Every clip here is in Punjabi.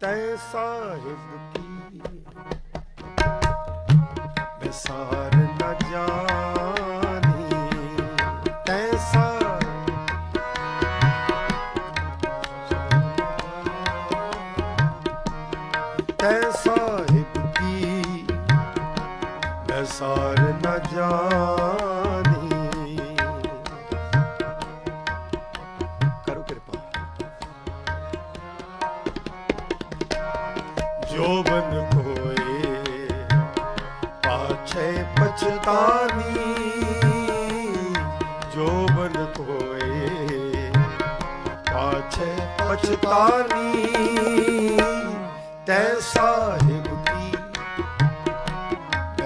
ਤੈ ਸਾਹਿਬ ਕੀ? ਵਿਸਾਰ ਨ ਜਾਣੀ। ਤੈ ਸਾਹਿਬ। ਤੈ ਸਾਹਿਬ ਕੀ? ਵਿਸਾਰ ਨ ਜਾਣੀ। ਜੋਬਨ ਕੋਏ ਪਾਛੇ ਪਛਤਾਨੀ ਜੋਬਨ ਕੋਏ ਪਾਛੇ ਪਛਤਾਨੀ ਤੈ ਸਾਹਿਬ ਕੀ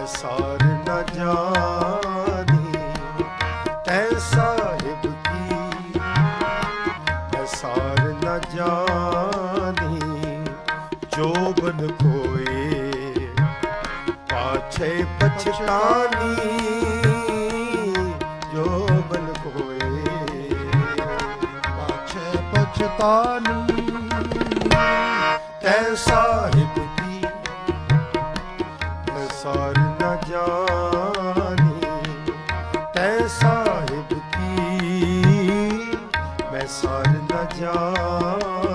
ਐਸਾਰ ਨ ਜਾਣੀ। ਛੇ ਪਛਤਾਨੀ ਜੋਬਨ ਕੋਏ ਪਾਛੇ ਪਛਤਾਨੀ, ਤੈ ਸਾਹਿਬ ਕੀ? ਐਸਾਰ ਨ ਜਾਣੀ, ਤੈ ਸਾਹਿਬ ਕੀ? ਮੈਂ ਸਾਰ ਨ ਜਾਣੀ।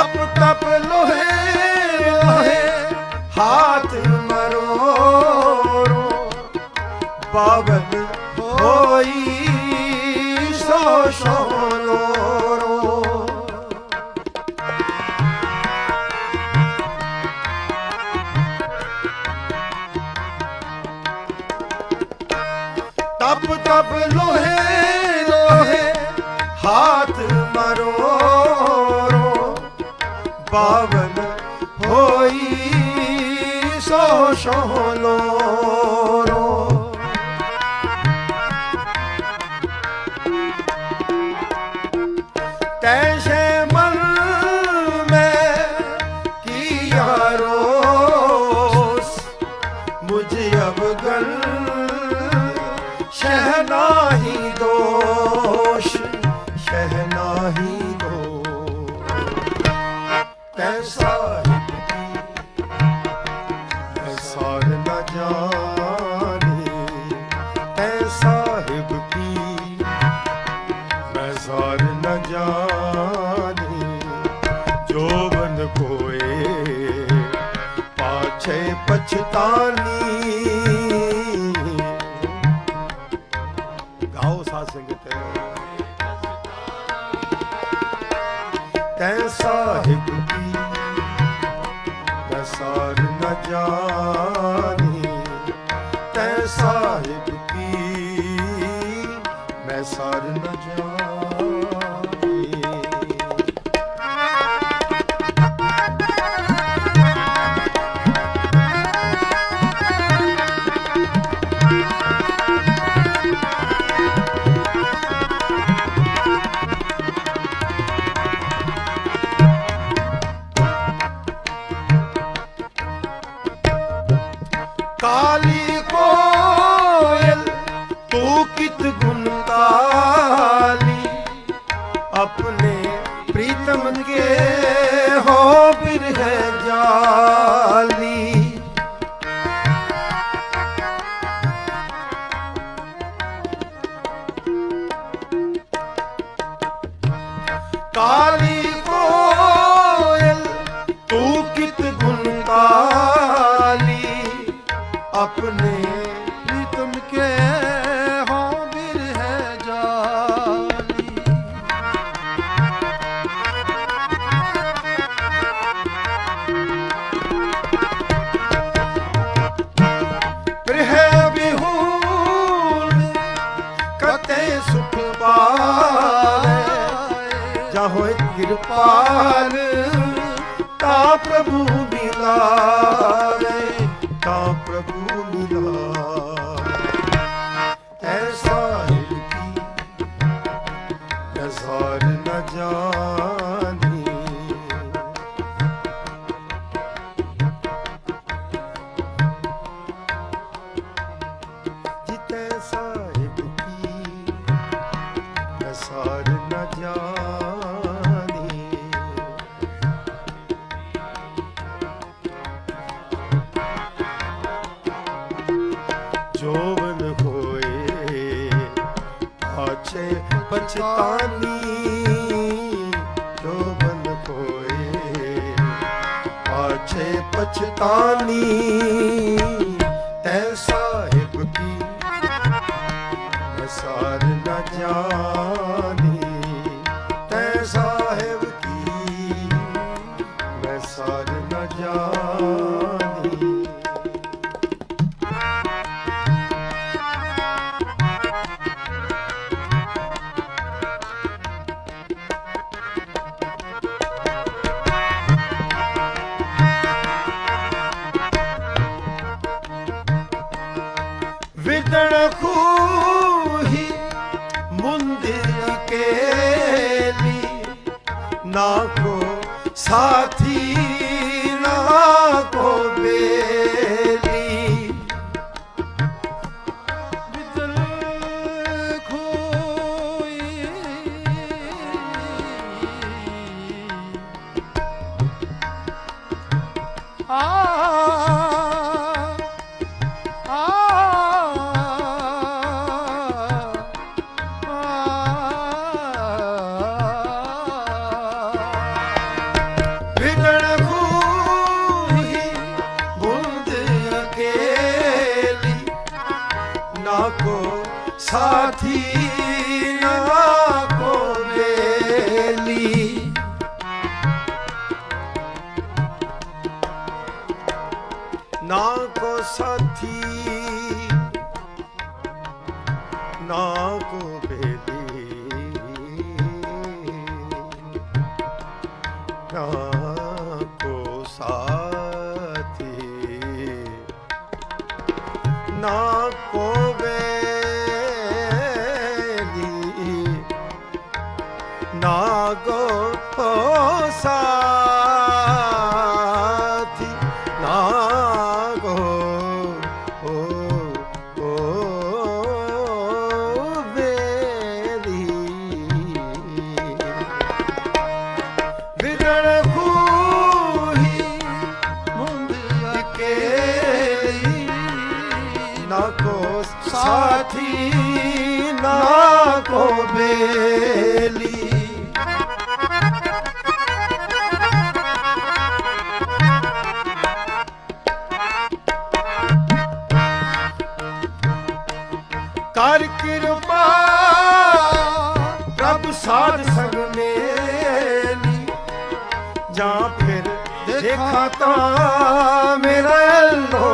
ਤਪ ਤਪ ਲੋਹੇ ਲੋਹੇ ਹਾਥ ਮਰੋ ਪਾਵਨ ਹੋਈ ਪਾਵਨ ਹੋਈ ਸੋ ਸੋਲੋਰੋ ਤੈਸੇ ਤੈ ਸਾਹਿਬ ਕੀ ਤੈ ਸਾਰ ਸਾਹਿਬ ਕੀ ਮੈਂ ਸਾਰ ਨ ਜਾਣੀ, ਜੋਬਨ ਕੋਏ, ਪਾਛੇ ਪਛਤਾਨੀ। ਗਾਓ ਸਾਧ ਸੰਗਤ। ਤੈ ਸਾਹਿਬ ਕਾਲੀ ਕਾਲੀ ਪ੍ਰਭੂ ਮਿਲਾਵੇ ਤਾਂ ਪ੍ਰਭੂ ਮਿਲਾਵੇ ਐਸਾ ਹੈ ਕੀ ਨਜ਼ਰ ਨਾ ਜਾ ਪਛਤਾਨੀ ਤੈ ਸਾਹਿਬ ਕੀ ਅਸਾਰ ਨ ਜਾਣੀ ਨਾ ਕੋ ਸਾਥੀ ਸਾਥੀ ਨਾ ਕੋ ਬੇਲੀ। ਨਾ ਕੋ ਸਾਥੀ ਨਾ ਕੋ ਬੇਲੀ। ਨਾ ਕੋ ਸਾਥੀ ਨਾ ਨਾ ਸਾਥੀ ਨਾ ਕੋ ਓ ਓ ਬੇਲੀ ਵਿਦਣ ਖੂਹੀ ਮੁੰਦ ਕੇਲੀ ਨਾ ਕੋ ਸਾਥੀ ਨਾ ਕੋ ਬੇਲੀ ਸਾਧ ਸੰਗ ਮੇਲੀ। ਜਾਂ ਫਿਰ ਦੇਖਾਂ ਤਾਂ ਮੇਰਾ ਅੱਲੋ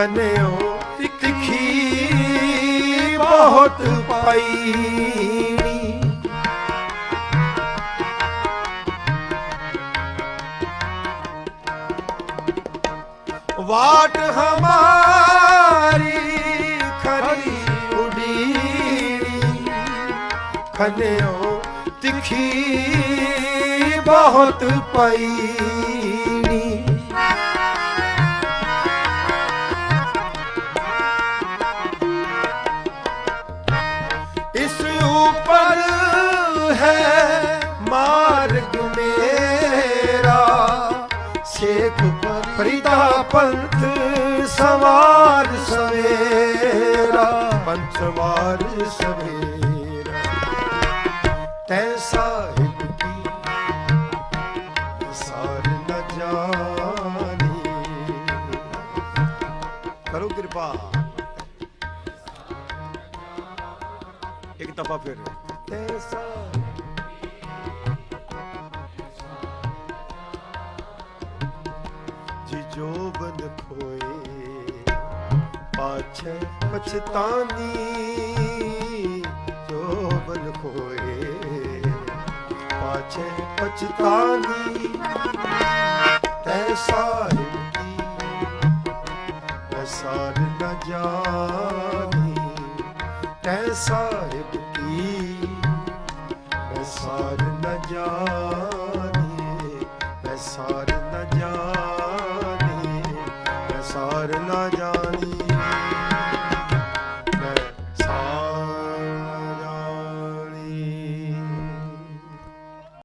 ਖਨਿਓ ਤਿੱਖੀ ਬਹੁਤ ਪਈਣੀ ਵਾਟ ਹਮਾਰੀ ਖਰੀ ਉਡੀਰੀ ਖਨਿਓ ਤਿੱਖੀ ਬਹੁਤ ਪਈਣੀ ਫਰੀਦਾ ਪੰਥ ਸਵਾਰ ਸਵੇਰਾ ਪੰਥ ਸਵਾਰ ਸਵੇਰਾ। ਤੈ ਸਾਹਿਬ ਕੀ ਸਾਰ ਨ ਜਾਣੀ। ਕਰੋ ਕਿਰਪਾ। ਇੱਕ ਦਫਾ ਫਿਰ। ਤੈ ਸਾਹਿਬ ਜੀ ਖੋਏ। ਪਾਛੈ ਪਛਤਾਨੀ ਜੋ ਖੋਏ। ਪਾਛੈ ਪਛਤਾਨੀ ਤੈ ਸਾਹਿਬ ਕੀ ਅਸਾਰ ਨ ਜਾਣੀ, ਤੈ ਸਾਹਿਬ